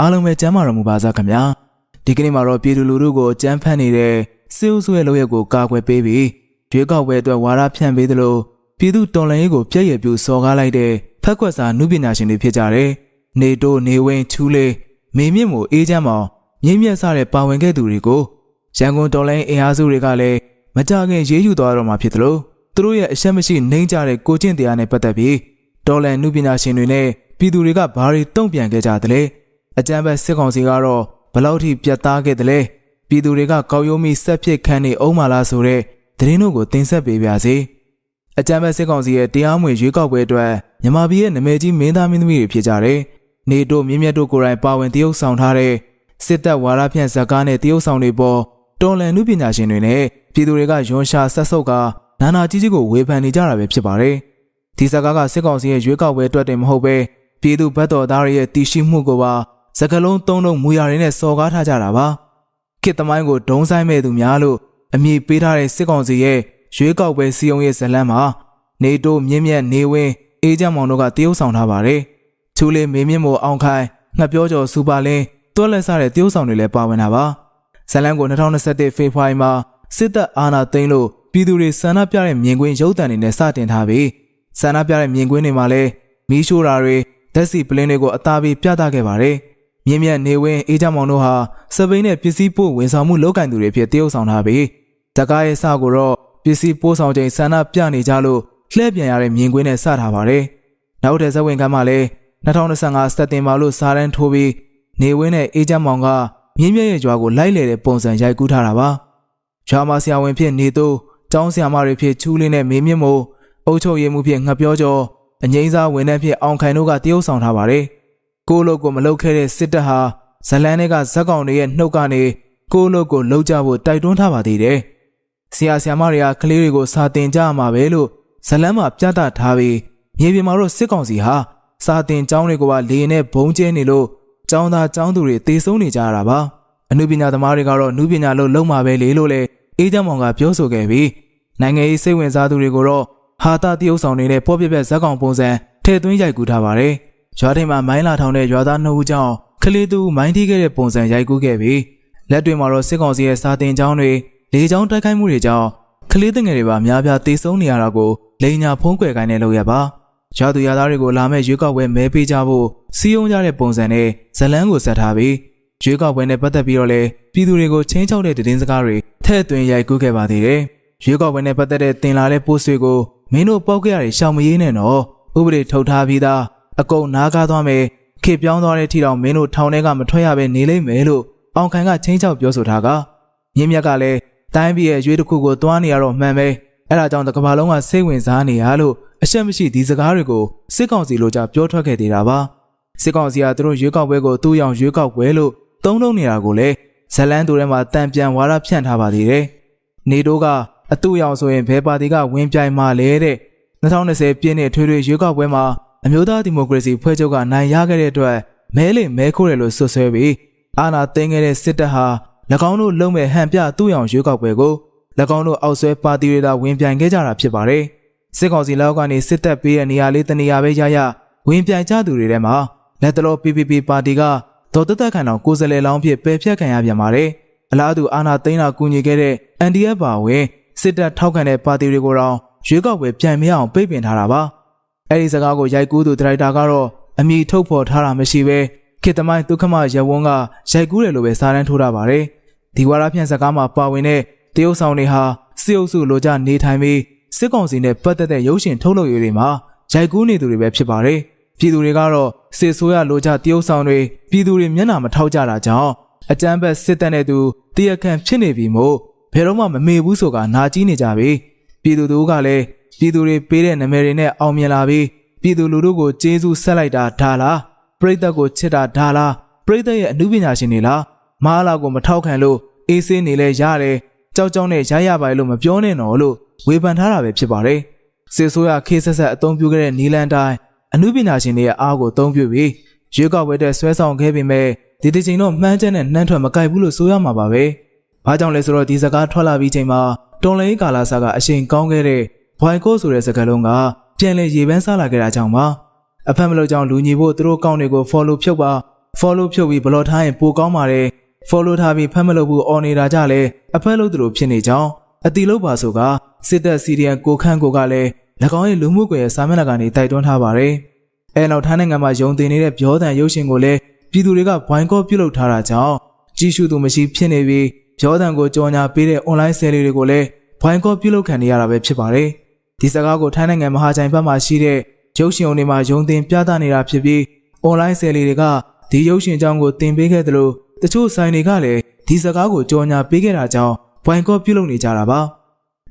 အားလုံးပဲကျမ်းမာတော်မူပါစားခင်ဗျာဒီကနေ့မှာတော့ပြည်သူလူထုကိုကြမ်းဖက်နေတဲ့စစ်အုပ်စုရဲ့လုပ်ရက်ကိုကာကွယ်ပေးပြီးရွေးကောက်ပွဲအတွက်ဝါဒဖြန့်ပေးသလိုပြည်သူတော်လှန်ရေးကိုပြည့်ရည်ပြူစော်ကားလိုက်တဲ့ဖက်ခွက်စာနုပညာရှင်တွေဖြစ်ကြတယ်နေတိုးနေဝင်းချူးလေးမေမြင့်မို့အေးချမ်းမောင်မြင့်မြတ်စတဲ့ပါဝင်ခဲ့သူတွေကိုရန်ကုန်တော်လှန်ရေးအင်အားစုတွေကလည်းမကြခင်ရေးယူသွားတော့မှာဖြစ်သလိုသူတို့ရဲ့အရှက်မရှိနှိမ့်ကြတဲ့ကိုကျင့်တရားနဲ့ပတ်သက်ပြီးတော်လှန်နုပညာရှင်တွေနဲ့ပြည်သူတွေကဘာတွေတုံ့ပြန်ခဲ့ကြသလဲ အကြမ်းဖက်စစ်ကောင်စီကတော့ဘယ်လောက်ထိပြတ်သားခဲ့သလဲပြည်သူတွေကကောက်ရိုးမိဆက်ဖြစ်ခံနေအောင်မလားဆိုတဲ့သတင်းတို့ကိုတင်ဆက်ပေးပါစေအကြမ်းဖက်စစ်ကောင်စီရဲ့တရားမဝင်ရွေးကောက်ပွဲအတွက်မြန်မာပြည်ရဲ့နာမည်ကြီးမင်းသားမင်းသမီးတွေဖြစ်ကြတယ်နေတို့မြင့်မြတ်တို့ကိုယ်တိုင်ပါဝင်တရုပ်ဆောင်ထားတဲ့စစ်တပ်ဝါဒဖြန့်ဇာတ်ကားနဲ့တရုပ်ဆောင်တွေပေါ်တော်လန်နုပညာရှင်တွေနဲ့ပြည်သူတွေကယွန်ရှာဆက်ဆုပ်ကနာနာကြီးကြီးကိုဝေဖန်နေကြတာပဲဖြစ်ပါတယ်ဒီဇာတ်ကားကစစ်ကောင်စီရဲ့ရွေးကောက်ပွဲအတွက်တင်မဟုတ်ပဲပြည်သူဘက်တော်သားတွေရဲ့တည်ရှိမှုကိုပါ စကလုံးသုံးလုံးမူရရင်းနဲ့စော်ကားထားကြတာပါခေတ်သမိုင်းကိုဒုံဆိုင်မဲ့သူများလို့အမည်ပေးထားတဲ့စစ်ကောင်စီရဲ့ရွေးကောက်ပွဲစီယုံရဲ့ဇလန်းမှာနေတိုးမြင့်မြတ်နေဝင်းအေးချမ်းမောင်တို့ကတရုပ်ဆောင်ထားပါတယ်ချူလေးမေမြင့်မို့အောင်ခိုင်ငှက်ပြောကျော်စူပါလင်းတွက်လက်စားတဲ့တရုပ်ဆောင်တွေလည်းပါဝင်တာပါဇလန်းကို2021ဖေဖော်ဝါရီမှာစစ်တပ်အာဏာသိမ်းလို့ပြည်သူတွေဆန္ဒပြတဲ့မြင်ကွင်းရုပ်သံတွေနဲ့စတင်ထားပြီးဆန္ဒပြတဲ့မြင်ကွင်းတွေမှာလည်းမီးရှို့တာတွေဓာတ်ဆီပလင်းတွေကိုအသားပေးပြသခဲ့ပါတယ်။ မြင်းမြတ်နေဝင်းအေးကြမောင်တို့ဟာစပိန်နဲ့ပစ္စည်းပို့ဝန်ဆောင်မှုလုပ်ကင်သူတွေဖြစ်တရုပ်ဆောင်ထားပြီးဇကားရဲ့စကိုတော့ပစ္စည်းပို့ဆောင်ချိန်ဆန္ဒပြနေကြလို့လှည့်ပြန်ရတဲ့မြင်ကွင်းနဲ့စထားပါတယ်။နောက်တဲ့ဇဝင်ကမ်းမှာလည်း2025စက်တင်ဘာလို့စားတန်းထိုးပြီးနေဝင်းနဲ့အေးကြမောင်ကမြင်းမြတ်ရဲ့ကြွားကိုလိုက်လေတဲ့ပုံစံရိုက်ကူးထားတာပါ။ဂျာမာဆရာဝန်ဖြစ်နေသူကျောင်းဆရာမတွေဖြစ်ချူးလင်းနဲ့မေမြင့်မို့အုတ်ချုပ်ရည်မှုဖြစ်ငှက်ပြောကျော်အငိမ့်စားဝန်ထမ်းဖြစ်အောင်ခိုင်တို့ကတရုပ်ဆောင်ထားပါတယ်။ ကိုလုတ်ကိုမလုတ်ခဲ့တဲ့စစ်တပ်ဟာဇလန်းတွေကဇက်ကောင်တွေရဲ့နှုတ်ကနေကိုလုတ်ကိုလှုပ်ကြဖို့တိုက်တွန်းထားပါသေးတယ်။ဆရာဆရာမတွေကကလေးတွေကိုစာတင်ကြရမှာပဲလို့ဇလန်းမှာပြသထားပြီးမြေပြင်မှာတော့စစ်ကောင်စီဟာစာတင်ကျောင်းတွေကိုပါလေနဲ့ဘုံကျဲနေလို့ကျောင်းသားကျောင်းသူတွေတေဆုံးနေကြရတာပါ။အနုပညာသမားတွေကတော့နုပညာလို့လုံးမှာပဲလေလို့လေအေးချမ်းမောင်ကပြောဆိုခဲ့ပြီးနိုင်ငံရေးစိတ်ဝင်စားသူတွေကိုတော့ဟာတာတရုပ်ဆောင်နေတဲ့ပေါ်ပြပြဇက်ကောင်ပုံစံထည့်သွင်းရိုက်ကူးထားပါတယ်။ ရွာထိပ်မှာမိုင်းလာထောင်တဲ့ရွာသားနှုတ်ကြောင့်ကလေးသူမိုင်းထိခဲ့တဲ့ပုံစံရိုက်ကူးခဲ့ပြီးလက်တွေမှာတော့စစ်ကောင်စီရဲ့စာတင်ကျောင်းတွေလေကြောင်းတိုက်ခိုက်မှုတွေကြောင့်ကလေးငယ်တွေပါအများပြားတေဆုံးနေရတာကိုလိန်ညာဖုံးကွယ်ခိုင်းနေလို့ရပါ။ရွာသူရွာသားတွေကိုလာမဲ့ရွေးကောက်ပွဲမဲပေးကြဖို့စီးယုံကြတဲ့ပုံစံနဲ့ဇလန်းကိုဆက်ထားပြီးရွေးကောက်ပွဲနဲ့ပတ်သက်ပြီးတော့လည်းပြည်သူတွေကိုချင်းချောက်တဲ့သတင်းစကားတွေထည့်သွင်းရိုက်ကူးခဲ့ပါသေးတယ်။ရွေးကောက်ပွဲနဲ့ပတ်သက်တဲ့တင်လာတဲ့ပို့ဆွေကိုမင်းတို့ပောက်ကြရတွေရှောင်မရေးနဲ့နော်ဥပဒေထုတ်ထားပြီးသား အကုန်နားကားသွားမယ်ခေပြောင်းသွားတဲ့ထီတော်မင်းတို့ထောင်ထဲကမထွက်ရပဲနေလိမ့်မယ်လို့အောင်ခိုင်ကချင်းချောက်ပြောဆိုထားကမြင်းမြတ်ကလည်းတိုင်းပြည်ရဲ့ရွေးတစ်ခုကိုသွားနေရတော့မှန်ပဲအဲ့ဒါကြောင့်တကဘာလုံးကစိတ်ဝင်စားနေရလို့အရှက်မရှိဒီစကားတွေကိုစစ်ကောင်စီလိုကြပြောထွက်ခဲ့သေးတာပါစစ်ကောင်စီကသူတို့ရွေးကောက်ပွဲကိုသူ့ရောင်ရွေးကောက်ပွဲလို့သုံးလုံးနေတာကိုလည်းဇလန်းတူထဲမှာတံပြန်ဝါရဖြန့်ထားပါသေးတယ်နေတိုးကအတူရောင်ဆိုရင်ဘယ်ပါတီကဝင်ပြိုင်မှာလဲတဲ့2020ပြည့်နှစ်ထွေထွေရွေးကောက်ပွဲမှာ အမျိုးသားဒီမိုကရေစီဖွဲ့ချုပ်ကနိုင်ရခဲ့တဲ့အတွက်မဲလေမဲခိုးတယ်လို့ဆွဆွဲပြီးအာဏာသိမ်းခဲ့တဲ့စစ်တပ်ဟာ၎င်းတို့လုံမဲ့ဟန်ပြသူ့ရောင်ရွေးကောက်ပွဲကို၎င်းတို့အောက်ဆွဲပါတီတွေသာဝင်ပြိုင်ခဲ့ကြတာဖြစ်ပါတယ်စစ်ကောင်စီလောက်ကနေစစ်တပ်ပေးတဲ့နေရာလေးတနေရာပဲရရဝင်ပြိုင်ကြသူတွေထဲမှာလက်တလော PPP ပါတီကဒေါ်တသက်ခံတော်ကိုယ်စားလှယ်လောင်းဖြစ်ပယ်ဖျက်ခံရပြန်ပါတယ်အလားတူအာဏာသိမ်းတာကူညီခဲ့တဲ့ NDF ပါဝင်စစ်တပ်ထောက်ခံတဲ့ပါတီတွေကိုတော့ရွေးကောက်ပွဲပြန်မရအောင်ပိတ်ပင်ထားတာပါ အဲ့ဒီစကားကိုရိုက်ကူးသူဒရိုက်တာကတော့အမိထုတ်ဖော်ထားတာမရှိပဲခေတ္တမိုင်းဒုက္ခမရဝန်းကရိုက်ကူးတယ်လို့ပဲစာတန်းထိုးတာပါတယ်ဒီဝါရဖြန့်စကားမှာပါဝင်တဲ့တရုတ်ဆောင်တွေဟာစစ်အုပ်စုလိုချနေထိုင်ပြီးစစ်ကောင်စီနဲ့ပတ်သက်တဲ့ရုပ်ရှင်ထုတ်လုပ်ရေးတွေမှာရိုက်ကူးနေသူတွေပဲဖြစ်ပါတယ်ပြည်သူတွေကတော့စစ်ဆိုးရလိုချတရုတ်ဆောင်တွေပြည်သူတွေမျက်နှာမထောက်ကြတာကြောင့်အကြမ်းဖက်စစ်တပ်နဲ့သူတရခန့်ဖြစ်နေပြီမို့ဘယ်တော့မှမမေ့ဘူးဆိုတာနာကြီးနေကြပြီပြည်သူတို့ကလည်း ပြည်သူတွေပေးတဲ့နာမည်တွေနဲ့အောင်မြင်လာပြီးပြည်သူလူထုကိုကျေးဇူးဆက်လိုက်တာဒါလားပရိသတ်ကိုချစ်တာဒါလားပရိသတ်ရဲ့အမှုပညာရှင်တွေလားမားလာကိုမထောက်ခံလို့အေးဆေးနေလဲရတယ်ကြောက်ကြောက်နဲ့ရရပါလို့မပြောနဲ့တော့လို့ဝေဖန်ထားတာပဲဖြစ်ပါတယ်စစ်ဆိုးရခေဆက်ဆက်အသုံးပြုခဲ့တဲ့နီလန်တိုင်းအမှုပညာရှင်တွေရဲ့အားကိုအသုံးပြုပြီးရွေးကောက်ပွဲတဲ့ဆွဲဆောင်ခဲ့ပေမဲ့ဒီတစ်ချိန်တော့မှန်းချက်နဲ့နှမ်းထွက်မကြိုက်ဘူးလို့ဆိုရမှာပါပဲ။ဘာကြောင့်လဲဆိုတော့ဒီစကားထွက်လာပြီးချိန်မှာတွန်လိန်ကာလာဆာကအချိန်ကောင်းခဲ့တဲ့ ဘွိုင်ကိုဆိုတဲ့စကားလုံးကပြန်လဲရေပန်းစားလာခဲ့တာကြောင့်ပါ။အဖက်မလို့ကြောင့်လူညီဖို့သူတို့ကောင်းတွေကို follow ဖြုတ်ပါ follow ဖြုတ်ပြီး block ထားရင်ပိုကောင်းပါတယ် follow ထားပြီးဖတ်မလို့ဘူးအော်နေတာကြလဲအဖက်လို့သူလိုဖြစ်နေကြောင်းအတီလို့ပါဆိုကစစ်တပ်စီရီယန်ကိုခန့်ကိုကလည်း၎င်းရဲ့လူမှုကွန်ရက်စာမျက်နှာကနေတိုက်တွန်းထားပါတယ်အဲနောက်ထိုင်းနိုင်ငံမှာယုံတင်နေတဲ့ပြောတန်ရုပ်ရှင်ကိုလည်းပြည်သူတွေကဘွိုင်းကော့ပြုတ်လုပ်ထားတာကြောင့်ကြည့်ရှုသူမရှိဖြစ်နေပြီးပြောတန်ကိုကြော်ညာပေးတဲ့ online ဆယ်လေးတွေကိုလည်းဘွိုင်းကော့ပြုတ်လုပ်ခံနေရတာပဲဖြစ်ပါတယ် ဒီစကားကိုထိုင်းနိုင်ငံမဟာချိုင်ဘက်မှာရှိတဲ့ရုပ်ရှင်ုံတွေမှာယုံတင်ပြသနေတာဖြစ်ပြီး online ဆယ်လေးတွေကဒီရုပ်ရှင်ကြောင်းကိုတင်ပေးခဲ့သလိုတချို့ဆိုင်တွေကလည်းဒီစကားကိုကြော်ညာပေးခဲ့တာကြောင့်ဘွိုင်းကော့ပြုတ်လုပ်နေကြတာပါ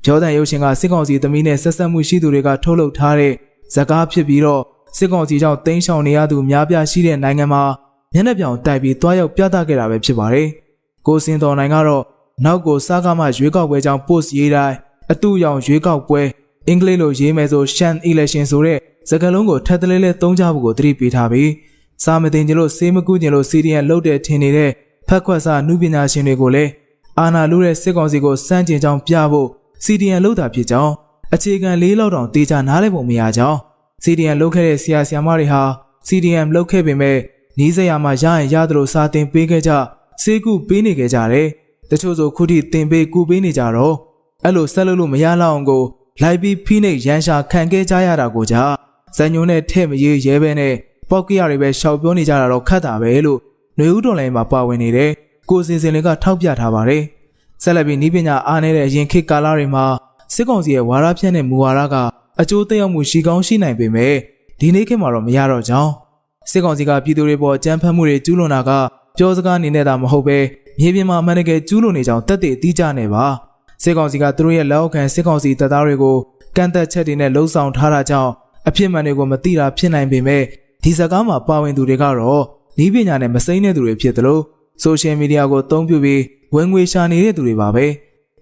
ပြောတန်ရုပ်ရှင်ကစစ်ကောင်စီသမီးနဲ့ဆက်ဆက်မှုရှိသူတွေကထုတ်လုပ်ထားတဲ့ဇာကားဖြစ်ပြီးတော့စစ်ကောင်စီကြောင့်တင်းရှောင်နေရသူများပြားရှိတဲ့နိုင်ငံမှာမျက်နှာပြောင်တိုက်ပြီးတွားရောက်ပြသခဲ့တာပဲဖြစ်ပါတယ်။ကိုစင်တော်နိုင်ကတော့နောက်ကိုစားကားမှရွေးကောက်ပွဲကြောင့် post ရေးတိုင်းအတူရောင်ရွေးကောက်ပွဲ အင်္ဂလိပ်လိုရေးမယ်ဆို shan election ဆိုတဲ့စကားလုံးကိုထပ်တလဲလဲသုံးကြဖို့ကိုသတိပေးထားပြီးစာမတင်ကြလို့စေးမကူးကြလို့ CDN လုတ်တဲ့ထင်နေတဲ့ဖက်ခွက်စားနုပညာရှင်တွေကိုလည်းအာနာလူတဲ့စစ်ကောင်စီကိုစန့်ကျင်ကြောင်းပြဖို့ CDN လုတ်တာဖြစ်ကြောင်းအခြေခံလေးလောက်တောင်တေချာနားလည်ပုံမရကြောင်း CDN လုတ်ခဲ့တဲ့ဆရာဆရာမတွေဟာ CDN လုတ်ခဲ့ပေမဲ့နီးစရာမှာရရင်ရသလိုစာတင်ပေးခဲ့ကြစေကူပေးနေခဲ့ကြတယ်တချို့ဆိုခုထိတင်ပေးကူပေးနေကြတော့အဲ့လိုဆက်လို့လို့မရလောက်အောင်ကို လိုက်ပြီးဖိနှိပ်ရန်ရှာခံခဲ့ကြရတာကိုကြဇန်ညုံနဲ့ထဲ့မရေးရဲပဲနဲ့ပေါက်ကရတွေပဲရှောက်ပြောနေကြတာတော့ခတ်တာပဲလို့ຫນွေဦးတော်လိုင်းမှာပါဝင်နေတဲ့ကိုစင်စင်လေးကထောက်ပြထားပါတယ်ဆက်လက်ပြီးဤပညာအားနည်းတဲ့အရင်ခေတ်ကာလတွေမှာစစ်ကောင်စီရဲ့ဝါရဖြန့်တဲ့မူဝါဒကအကျိုးသက်ရောက်မှုရှိကောင်းရှိနိုင်ပေမဲ့ဒီနေ့ခေတ်မှာတော့မရတော့ကြောင်းစစ်ကောင်စီကပြည်သူတွေပေါ်ကြမ်းဖက်မှုတွေကျူးလွန်တာကပြောစကားအနေနဲ့သာမဟုတ်ပဲမြေပြင်မှာအမှန်တကယ်ကျူးလွန်နေကြောင်းတက်တည်အတိအကျနဲ့ပါ စစ်ကောင်စီကသူတို့ရဲ့လက်အောက်ခံစစ်ကောင်စီတပ်သားတွေကိုကန့်သက်ချက်တွေနဲ့လှုံ့ဆော်ထားတာကြောင့်အဖြစ်မှန်တွေကိုမသိတာဖြစ်နိုင်ပေမဲ့ဒီစကားမှာပါဝင်သူတွေကတော့ဤပညာနဲ့မစိမ့်တဲ့သူတွေဖြစ်တယ်လို့ဆိုရှယ်မီဒီယာကိုအသုံးပြုပြီးဝင်ငွေရှာနေတဲ့သူတွေပါပဲ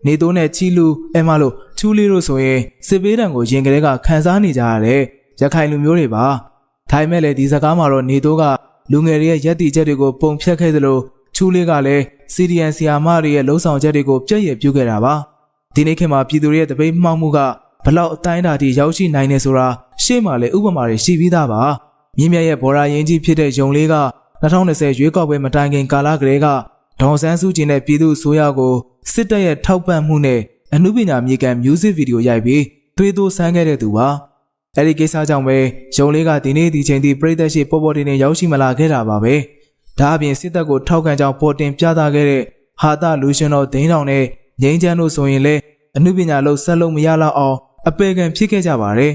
နေတိုးနဲ့ချီလူအဲမလို့ချူလေးတို့ဆိုရင်စစ်ပေးတံကိုရင်ကလေးကခန်းစားနေကြရတဲ့ရခိုင်လူမျိုးတွေပါထိုင်မဲ့လေဒီစကားမှာတော့နေတိုးကလူငယ်တွေရဲ့ရက်တီချက်တွေကိုပုံဖြတ်ခဲ့သလို ချူလေးကလည်းစီဒီအန်ဆီယာမတွေရဲ့လှုံ့ဆော်ချက်တွေကိုပြည့်ရပြုခဲ့တာပါဒီနေ့ခေတ်မှာပြည်သူတွေရဲ့တပိတ်မှောက်မှုကဘလောက်အတိုင်းအတာထိရောက်ရှိနိုင်နေဆိုတာရှေ့မှာလည်းဥပမာတွေရှိပြီးသားပါမြင်းမြတ်ရဲ့ဘော်ရာရင်ကြီးဖြစ်တဲ့ယုံလေးက2020ရွေးကောက်ပွဲမတိုင်ခင်ကာလကလေးကဒေါန်ဆန်းစုကြည်နဲ့ပြည်သူ့ဆိုရကိုစစ်တပ်ရဲ့ထောက်ပံ့မှုနဲ့အမှုပညာမြေကန် music video ရိုက်ပြီးသွေးတိုးဆန်းခဲ့တဲ့သူပါအဲဒီကိစ္စကြောင့်ပဲယုံလေးကဒီနေ့ဒီချိန်ထိပြည်သက်ရှိပေါ်ပေါ်တင်တင်ရောက်ရှိမလာခဲ့တာပါပဲ ဒါအပြင်စစ်တပ်ကိုထောက်ခံကြောင်းပေါ်တင်ပြသခဲ့တဲ့ဟာတာလူရှင်တော်ဒိန်းတောင်နဲ့ငိမ့်ချမ်းတို့ဆိုရင်လည်းအမှုပညာလို့ဆက်လို့မရတော့အောင်အပေကံဖြစ်ခဲ့ကြပါတယ်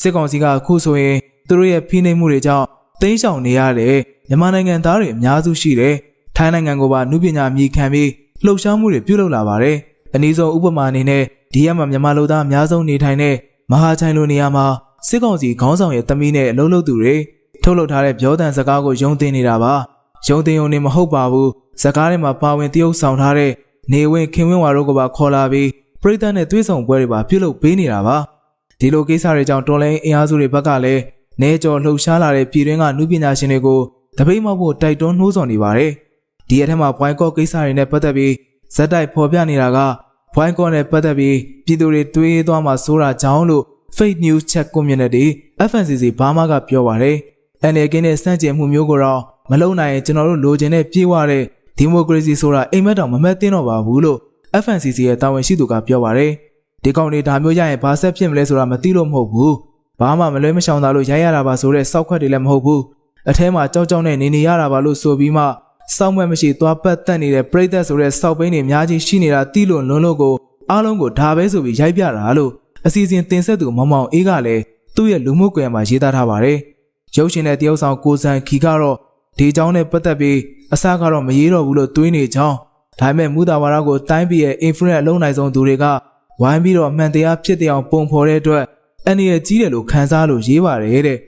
စစ်ကောင်စီကအခုဆိုရင်သူတို့ရဲ့ဖိနှိပ်မှုတွေကြောင့်တင်းရှောင်နေရတဲ့မြန်မာနိုင်ငံသားတွေအများစုရှိတယ်။ထိုင်းနိုင်ငံကိုပါနုပညာမြေခံပြီးလှုပ်ရှားမှုတွေပြုလုပ်လာပါတယ်။အနည်းဆုံးဥပမာအနေနဲ့ဒီရက်မှာမြန်မာလူသားအများဆုံးနေထိုင်တဲ့မဟာချိုင်လိုနေရာမှာစစ်ကောင်စီခေါင်းဆောင်ရဲ့တမီးနဲ့အလုံးလုံးသူတွေထုတ်လုပ်ထားတဲ့ပြောတန်စကားကိုယုံတင်နေတာပါ။ ယုံတင်ုံနေမဟုတ်ပါဘူး။စကားထဲမှာပါဝင်တရုပ်ဆောင်ထားတဲ့နေဝင်ခင်ဝင်းဝါတို့ကပါခေါ်လာပြီးပြည်သူနဲ့သွေးဆောင်ပွဲတွေပါပြုလုပ်ပေးနေတာပါ။ဒီလိုကိစ္စတွေကြောင့်တော်လိုင်းအင်အားစုတွေဘက်ကလည်းနေကျော်လှုပ်ရှားလာတဲ့ပြည်တွင်းကနုပညာရှင်တွေကိုတပိတ်မောက်ဖို့တိုက်တွန်းနှိုးဆော်နေပါတယ်။ဒီအထက်မှာ point call ကိစ္စတွေနဲ့ပတ်သက်ပြီးဇက်တိုက်ဖော်ပြနေတာက point call နဲ့ပတ်သက်ပြီးပြည်သူတွေတွေးသွားမှဆိုတာကြောင်းလို့ fake news check community FNCC ဘာမှကပြောပါတယ်။ NLK နဲ့စန့်ကျင်မှုမျိုးကိုတော့ မလုံနိုင်ရင်ကျွန်တော်တို့လိုချင်တဲ့ပြေးဝတဲ့ဒီမိုကရေစီဆိုတာအိမ်မက်တောင်မမက်သင်းတော့ပါဘူးလို့ FNCC ရဲ့တာဝန်ရှိသူကပြောပါတယ်။ဒီကောင်တွေဒါမျိုးရရင်ဘာဆက်ဖြစ်မလဲဆိုတာမသိလို့မဟုတ်ဘူး။ဘာမှမလွဲမရှောင်တာလို့ရိုက်ရတာပါဆိုတဲ့စောက်ခွက်တွေလည်းမဟုတ်ဘူး။အထဲမှာကြောက်ကြောက်နဲ့နေနေရတာပါလို့ဆိုပြီးမှစောက်မွဲ့မရှိသွားပတ်သက်နေတဲ့ပြိသက်ဆိုတဲ့စောက်ပိန်းတွေအများကြီးရှိနေတာတိလို့လွန်းလို့ကိုအားလုံးကိုဒါပဲဆိုပြီးရိုက်ပြတာလို့အစီအစဉ်တင်ဆက်သူမောင်မောင်အေးကလည်းသူ့ရဲ့လူမှုကွန်ရက်မှာရေးသားထားပါတယ်။ရုပ်ရှင်တဲ့တယောက်ဆောင်ကိုစံခီကတော့ ဒီအကြောင်းနဲ့ပတ်သက်ပြီးအစကတော့မရေးတော့ဘူးလို့တွေးနေကြောင်းဒါပေမဲ့မူတာဝါဒကိုတိုင်းပြည်ရဲ့ influence အလုံးနိုင်ဆုံးသူတွေကဝိုင်းပြီးတော့အမှန်တရားဖြစ်တဲ့အောင်ပုံဖော်တဲ့အတွက်အန္တရာယ်ကြီးတယ်လို့ခံစားလို့ရေးပါတယ်တဲ့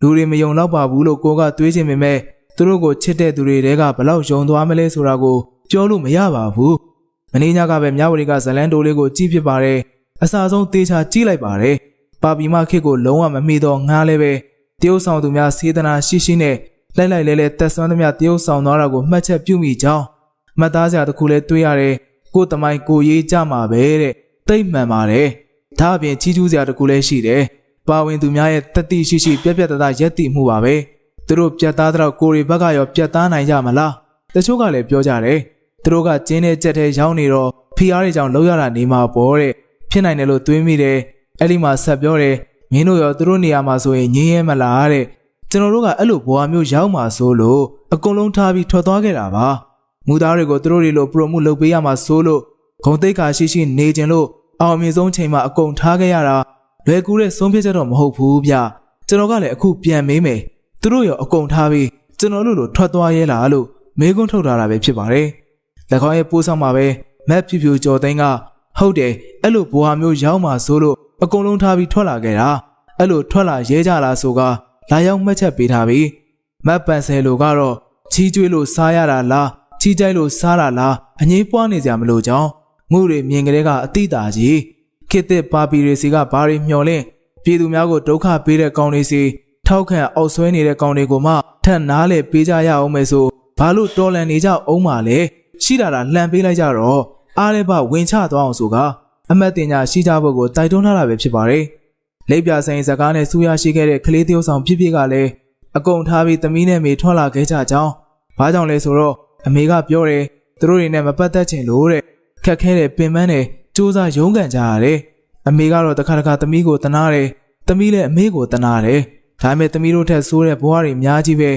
လူတွေမယုံတော့ပါဘူးလို့ကိုကတွေးချင်ပေမဲ့သူတို့ကိုချစ်တဲ့သူတွေတဲကဘလောက်ယုံသွားမလဲဆိုတာကိုပြောလို့မရပါဘူးမင်းညာကပဲမြဝတီကဇလန်တိုလေးကိုကြည့်ဖြစ်ပါတယ်အစာဆုံးတေချာကြည့်လိုက်ပါတယ်ပါပီမခေတ်ကိုလုံးဝမမေ့တော့ငားလဲပဲတရုတ်ဆောင်သူများစေတနာရှိရှိနဲ့ လိုက်လိုက်လဲလဲတက်ဆွမ်းသမျှတရုတ်ဆောင်သွားတာကိုမှတ်ချက်ပြုမိကြောင်းမှတ်သားစရာတစ်ခုလဲတွေးရတယ်ကိုတမိုင်းကိုရေးကြမှာပဲတဲ့တိတ်မှန်ပါတယ်ဒါအပြင်ချီးကျူးစရာတစ်ခုလဲရှိတယ်ပါဝင်သူများရဲ့တတိရှိရှိပြက်ပြက်တသားရက်တည်မှုပါပဲသူတို့ပြတ်သားတော့ကိုရီဘက်ကရောပြတ်သားနိုင်ကြမလားတချို့ကလည်းပြောကြတယ်သူတို့ကကျင်းတဲ့ကြက်ထဲရောက်နေတော့ဖီအားတွေကြောင့်လောက်ရတာနေမှာပေါ့တဲ့ဖြစ်နိုင်တယ်လို့တွေးမိတယ်အဲ့ဒီမှာဆက်ပြောတယ်မင်းတို့ရောသူတို့နေရာမှာဆိုရင်ငင်းရဲမလားတဲ့ ကျွန်တော်တို့ကအဲ့လိုဘွားမျိုးရောက်မှာဆိုလို့အကုန်လုံးထားပြီးထွက်သွားခဲ့တာပါမူသားတွေကိုသူတို့တွေလိုပရိုမိုလုပ်ပေးရမှာဆိုလို့ဂုံတိတ်ခါရှိရှိနေကြလို့အောင်အမြင့်ဆုံးချိန်မှာအကုန်ထားခဲ့ရတာလွယ်ကူတဲ့ဆုံးဖြတ်ချက်တော့မဟုတ်ဘူးဗျကျွန်တော်ကလည်းအခုပြန်မေးမယ်သူတို့ရောအကုန်ထားပြီးကျွန်တော်တို့လိုထွက်သွားရဲလားလို့မေးခွန်းထုတ်ထားတာပဲဖြစ်ပါတယ်၎င်းရဲ့ပိုးဆောင်မှာပဲမက်ဖြူဖြူကျော်သိန်းကဟုတ်တယ်အဲ့လိုဘွားမျိုးရောက်မှာဆိုလို့အကုန်လုံးထားပြီးထွက်လာခဲ့တာအဲ့လိုထွက်လာရဲကြလားဆိုက လာရောက်မှတ်ချက်ပေးထားပြီးမက်ပန်ဆယ်လိုကတော့ချီးကျွေးလို့စားရတာလားချီးကြိုက်လို့စားတာလားအငိမ့်ပွားနေကြမလို့ကြောင်းငုတွေမြင်ကလေးကအတိတာကြီးခေတ်သစ်ပါပီရီစီကဘာတွေမျောလင့်ပြည်သူများကိုဒုက္ခပေးတဲ့ကောင်တွေစီထောက်ခံအောက်ဆွဲနေတဲ့ကောင်တွေကိုမှထပ်နားလေပေးကြရအောင်မယ်ဆိုဘာလို့တော်လန်နေကြအောင်ပါလဲရှိတာတာလှန်ပေးလိုက်ကြတော့အားလည်းပဝင်ချသွားအောင်ဆိုကအမတ်တင်ညာရှိကြဖို့ကိုတိုက်တွန်းထားတာပဲဖြစ်ပါတယ် လိပ်ပြဆိုင်စကားနဲ့စူရရှိခဲ့တဲ့ကလေးတယောက်ဆောင်ဖြစ်ဖြစ်ကလည်းအကုန်ထားပြီးသမီးနဲ့မေထွက်လာခဲ့ကြကြောင်းဘာကြောင့်လဲဆိုတော့အမေကပြောတယ်သူတို့တွေနဲ့မပတ်သက်ချင်လို့တဲ့ခက်ခဲတဲ့ပင်ပန်းနဲ့စူးစမ်းရုန်းကန်ကြရတယ်အမေကတော့တခါတခါသမီးကိုတနာတယ်သမီးလည်းအမေကိုတနာတယ်ဒါပေမဲ့သမီးတို့ထက်ဆိုးတဲ့ဘဝတွေအများကြီးပဲ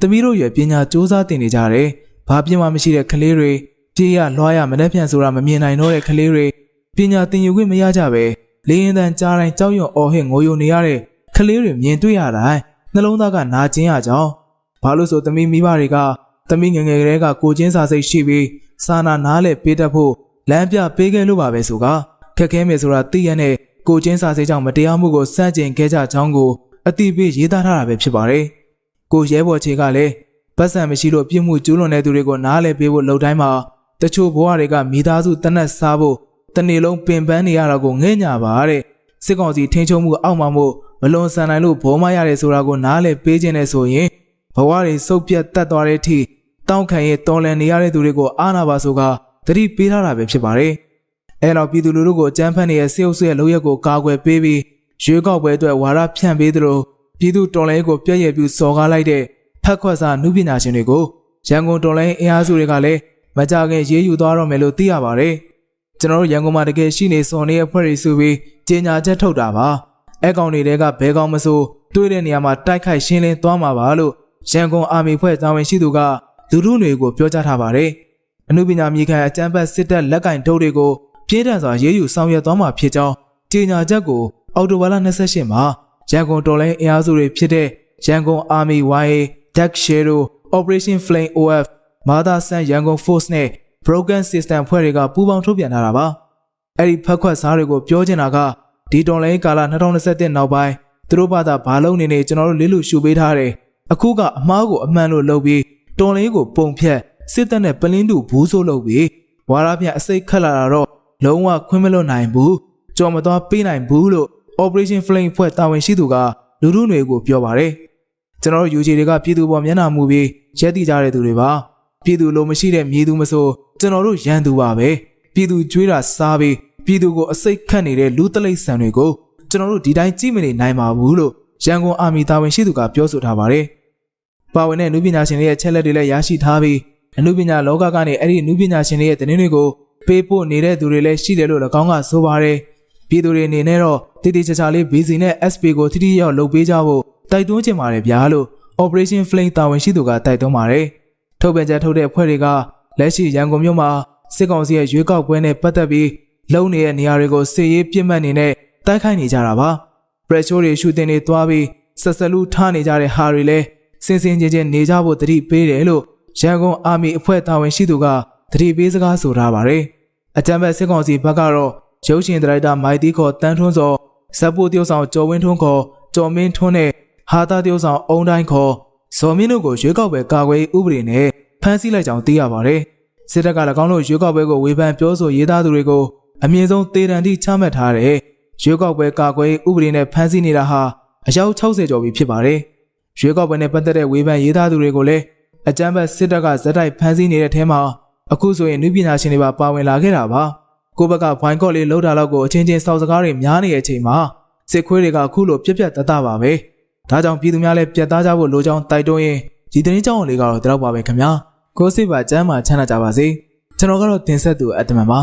သမီးတို့ရဲ့ပညာစူးစမ်းတင်နေကြတယ်ဘာပြင်းမှမရှိတဲ့ကလေးတွေပြေးရလွှားရမနှက်ဖြန်ဆိုတာမမြင်နိုင်တော့တဲ့ကလေးတွေပညာသင်ယူခွင့်မရကြပဲ လေရင်တန်ကြားတိုင်းကြောက်ရွံ့အော်ဟစ်ငိုယိုနေရတဲ့ကလေးတွေမြင်တွေ့ရတိုင်းနှလုံးသားကနာကျင်ရကြောင်းဘာလို့ဆိုသမီးမိဘတွေကသမီးငယ်ငယ်ကလေးကကိုချင်းစာစိတ်ရှိပြီးစာနာနားလဲပေးတတ်ဖို့လမ်းပြပေးခဲ့လို့ပါပဲဆိုကခက်ခဲမယ်ဆိုတာသိရတဲ့ကိုချင်းစာစိတ်ကြောင့်မတရားမှုကိုစန့်ကျင်ခဲ့ကြကြောင်းကိုအတိအပြည့်ရေးသားထားတာပဲဖြစ်ပါတယ်ကိုရဲဘော်ချေကလည်းပတ်စံမရှိလို့ပြစ်မှုကျူးလွန်တဲ့သူတွေကိုနားလဲပေးဖို့လှုပ်တိုင်းမှာတချို့ဘဝတွေကမိသားစုတနက်စားဖို့ တနေ့လုံးပင်ပန်းနေရတာကိုငဲ့ညာပါတဲ့စစ်ကောင်စီထိန်းချုပ်မှုအောက်မှာမို့မလွန်ဆန်နိုင်လို့ဘောမရတယ်ဆိုတာကိုနားလဲပေးခြင်းနဲ့ဆိုရင်ဘဝတွေစုပ်ပြတ်တက်သွားတဲ့အထိတောင်းခံရဲ့တော်လန်နေရတဲ့သူတွေကိုအာနာပါဆိုကတတိပေးထားတာပဲဖြစ်ပါတယ်အဲတော့ပြည်သူလူထုကိုအကြမ်းဖက်နေတဲ့စေအုပ်စုရဲ့လုပ်ရက်ကိုကာကွယ်ပေးပြီးရွေးကောက်ပွဲအတွက်ဝါဒဖြန့်ပေးသလိုပြည်သူတော်လှန်ရေးကိုပြည့်ရည်ပြူစော်ကားလိုက်တဲ့ဖက်ခွက်စားနုပညာရှင်တွေကိုရန်ကုန်တော်လှန်ရေးအင်အားစုတွေကလည်းမကြခင်ရေးယူသွားတော့မယ်လို့သိရပါတယ်။ ကျွန်တော်တို့ရန်ကုန်မှာတကယ်ရှိနေစော်နေတဲ့ဖွဲ့တွေစုပြီးကြေညာချက်ထုတ်တာပါ။အဲကောင်တွေကဘဲကောင်မဆိုတွေးတဲ့နေရာမှာတိုက်ခိုက်ရှင်းလင်းသွားမှာပါလို့ရန်ကုန်အာမီဖွဲ့တာဝန်ရှိသူကလူထုတွေကိုပြောကြားထားပါတယ်။အနုပညာမြေခံအကြမ်းဖက်စစ်တပ်လက်ကင်ထုတ်တွေကိုပြင်းထန်စွာရေးယူဆောင်ရွက်သွားမှာဖြစ်ကြောင်းကြေညာချက်ကိုအော်တိုဘာလ28မှာရန်ကုန်တော်လိုင်းအင်အားစုတွေဖြစ်တဲ့ရန်ကုန် Army YA Dark Shadow Operation Flame OF မာသာဆန်ရန်ကုန် Force နဲ့ Broken System ဖွဲ့တွေကပူးပေါင်းထုတ်ပြန်ထားတာပါအဲ့ဒီဖက်ခွက်စားတွေကိုပြောချင်တာကဒီတော်လိုင်းကာလ2021နောက်ပိုင်းသူတို့ဘာသာဘာလုံးနေနေကျွန်တော်တို့လေးလူရှုပေးထားတယ်အခုကအမားကိုအမှန်လို့လုပ်ပြီးတော်လိုင်းကိုပုံဖြတ်စစ်တပ်နဲ့ပလင်းတူဘူးဆိုးလုပ်ပြီးဝါရပြအစိတ်ခတ်လာတာတော့လုံးဝခွင့်မလွတ်နိုင်ဘူးကြော်မသွားပေးနိုင်ဘူးလို့ Operation Flame ဖွဲ့တာဝန်ရှိသူကလူထုတွေကိုပြောပါတယ်ကျွန်တော်တို့ UJ တွေကပြည်သူပေါ်မျက်နှာမူပြီးရက်တည်ကြတဲ့သူတွေပါပြည်သူလိုမရှိတဲ့မြေသူမဆို ကျွန်တော်တို့ရန်သူပါပဲပြည်သူကြွေးတာစားပြီးပြည်သူကိုအစိတ်ခတ်နေတဲ့လူတလိမ့်ဆန်တွေကိုကျွန်တော်တို့ဒီတိုင်းကြည့်မနေနိုင်ပါဘူးလို့ရန်ကုန်အာမီတာဝန်ရှိသူကပြောဆိုထားပါတယ်ပါဝင်တဲ့နုပညာရှင်တွေရဲ့ချက်လက်တွေလည်းရရှိထားပြီးအနုပညာလောကကနေအဲ့ဒီနုပညာရှင်တွေရဲ့သတင်းတွေကိုပေးပို့နေတဲ့သူတွေလည်းရှိတယ်လို့၎င်းကဆိုပါတယ်ပြည်သူတွေအနေနဲ့တော့တည်တည်ချာချာလေး BC နဲ့ SP ကိုထိထိရောက်လုပ်ပေးကြဖို့တိုက်တွန်းချင်ပါတယ်ဗျာလို့ Operation Flame တာဝန်ရှိသူကတိုက်တွန်းပါတယ်ထုတ်ပြန်ချက်ထုတ်တဲ့အဖွဲ့တွေက လက်ရှိရန်ကုန်မြို့မှာစစ်ကောင်စီရဲ့ရွေးကောက်ပွဲနဲ့ပတ်သက်ပြီးလုံနေတဲ့နေရာတွေကိုစစ်ရေးပြစ်မှတ်နေနဲ့တိုက်ခိုက်နေကြတာပါပရက်ချိုးတွေရှူတင်တွေသွားပြီးဆက်ဆက်လူထားနေကြတဲ့ဟာတွေလည်းစင်စင်ချင်းချင်းနေကြဖို့တတိပေးတယ်လို့ရန်ကုန်အာမီအဖွဲ့တာဝန်ရှိသူကတတိပေးစကားဆိုထားပါတယ်အကြံဘက်စစ်ကောင်စီဘက်ကတော့ရုပ်ရှင်ဒရိုက်တာမိုက်တီခေါ်တန်းထွန်းစောဇက်ပိုတယောက်ဆောင်ကျော်ဝင်းထွန်းခေါ်ကျော်မင်းထွန်းနဲ့ဟာတာတယောက်ဆောင်အုံတိုင်းခေါ်ဇော်မင်းတို့ကိုရွေးကောက်ပွဲကာကွယ်ဥပဒေနဲ့ ဖမ်းဆီးလိုက်ကြောင်းသိရပါတယ်စစ်တပ်က၎င်းတို့ရွေးကောက်ပွဲကိုဝေဖန်ပြောဆိုရေးသားသူတွေကိုအမြင့်ဆုံးတေတံတိချမှတ်ထားတဲ့ရွေးကောက်ပွဲကာကွယ်ဥပဒေနဲ့ဖမ်းဆီးနေတာဟာအယောက်60ကျော်ပြီဖြစ်ပါတယ်ရွေးကောက်ပွဲနဲ့ပတ်သက်တဲ့ဝေဖန်ရေးသားသူတွေကိုလည်းအကြမ်းဖက်စစ်တပ်ကဇက်တိုက်ဖမ်းဆီးနေတဲ့ထဲမှာအခုဆိုရင်နုပညာရှင်တွေပါပါဝင်လာခဲ့တာပါကိုဘက်ကဘိုင်းကော့လေးလှုပ်တာတော့ကိုအချင်းချင်းစောက်စကားတွေများနေတဲ့အချိန်မှာစစ်ခွေးတွေကအခုလိုပြက်ပြက်တတ်တာပါပဲဒါကြောင့်ပြည်သူများလည်းပြတ်သားကြဖို့လိုကြောင်းတိုက်တွန်းရင်းဒီသတင်းကြောင်းလေးကတော့ဒီတော့ပါပဲခင်ဗျာ ကိုစစ်ပါကျမ်းမှာချမ်းသာကြပါစေကျွန်တော်ကတော့တင်ဆက်သူအတ္တမန်ပါ